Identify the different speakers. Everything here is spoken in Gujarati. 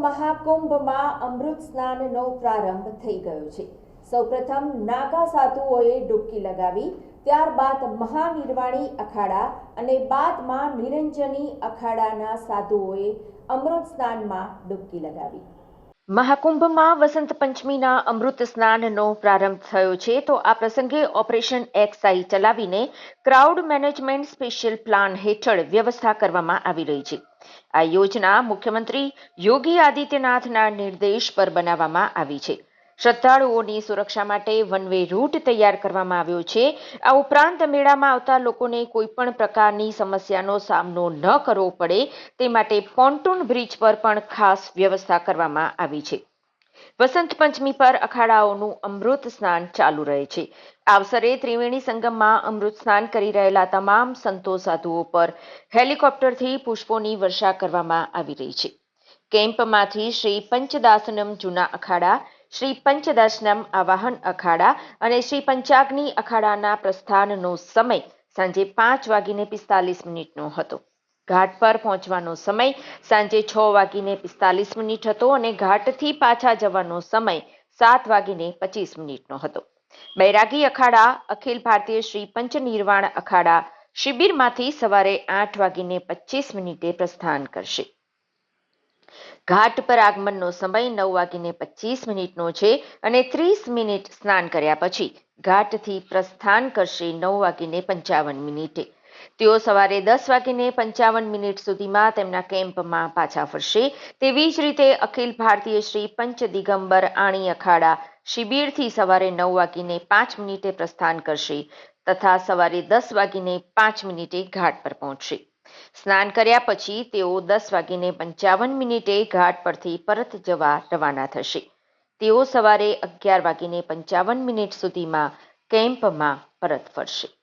Speaker 1: મહાકુંભમાં અમૃત સ્નાનનો પ્રારંભ થઈ ગયો છે. સૌપ્રથમ નાગા સાધુઓએ ડૂબકી લગાવી, ત્યારબાદ મહાનિર્વાણી અખાડા અને બાદમાં નિરંજની અખાડાના સાધુઓએ અમૃત સ્નાનમાં ડૂબકી લગાવી.
Speaker 2: મહાકુંભમાં વસંત પંચમીના અમૃત સ્નાનનો પ્રારંભ થયો છે, તો આ પ્રસંગે ઓપરેશન એક્સઆઈ ચલાવીને ક્રાઉડ મેનેજમેન્ટ સ્પેશિયલ પ્લાન હેઠળ વ્યવસ્થા કરવામાં આવી રહી છે. આ યોજના મુખ્યમંત્રી યોગી આદિત્યનાથના નિર્દેશ પર બનાવવામાં આવી છે. શ્રદ્ધાળુઓની સુરક્ષા માટે વન વે રૂટ તૈયાર કરવામાં આવ્યો છે. આ ઉપરાંત મેળામાં આવતા લોકોને કોઈ પણ પ્રકારની સમસ્યાનો સામનો ન કરવો પડે. તે માટે પોન્ટૂન બ્રિજ પર પણ ખાસ વ્યવસ્થા કરવામાં આવી છે. વસંત પંચમી પર અખાડાઓનું અમૃત સ્નાન ચાલુ રહે છે. અવસરે ત્રિવેણી સંગમમાં અમૃત સ્નાન કરી રહેલા તમામ સંતો સાધુઓ પર હેલિકોપ્ટરથી પુષ્પોની વર્ષા કરવામાં આવી રહી છે. કેમ્પમાંથી શ્રી પંચદાસનમ જૂના અખાડા શ્રી પંચદર્શનમ આવાહન અખાડા અને શ્રી પંચાગ્નિ અખાડાના પ્રસ્થાનનો સમય સાંજે પાંચ વાગીને પિસ્તાલીસ મિનિટનો હતો. ઘાટ પર પહોંચવાનો સમય સાંજે છ વાગીને પિસ્તાલીસ મિનિટ હતો અને ઘાટથી પાછા જવાનો સમય સાત વાગીને પચીસ મિનિટનો હતો. બૈરાગી અખાડા, અખિલ ભારતીય શ્રી પંચનિર્વાણ અખાડા, શિબિરમાંથી સવારે આઠ વાગીને પચીસ મિનિટે પ્રસ્થાન કરશે. ઘાટ પર આગમનનો સમય નવ વાગીને પચીસ મિનિટનો છે અને ત્રીસ મિનિટ સ્નાન કર્યા પછી ઘાટથી પ્રસ્થાન કરશે નવ વાગીને પંચાવન મિનિટે. તેઓ સવારે દસ વાગીને પંચાવન મિનિટ સુધીમાં તેમના કેમ્પમાં પાછા ફરશે. તેવી જ રીતે અખિલ ભારતીય શ્રી પંચ દિગંબર આણી અખાડા શિબિરથી સવારે નવ વાગીને પાંચ મિનિટે પ્રસ્થાન કરશે તથા સવારે દસ વાગીને પાંચ મિનિટે ઘાટ પર પહોંચશે. સ્નાન કર્યા પછી તેઓ દસ વાગીને પંચાવન મિનિટે ઘાટ પરથી પરત જવા રવાના થશે. તેઓ સવારે અગિયાર વાગીને પંચાવન મિનિટ સુધીમાં કેમ્પમાં પરત ફરશે.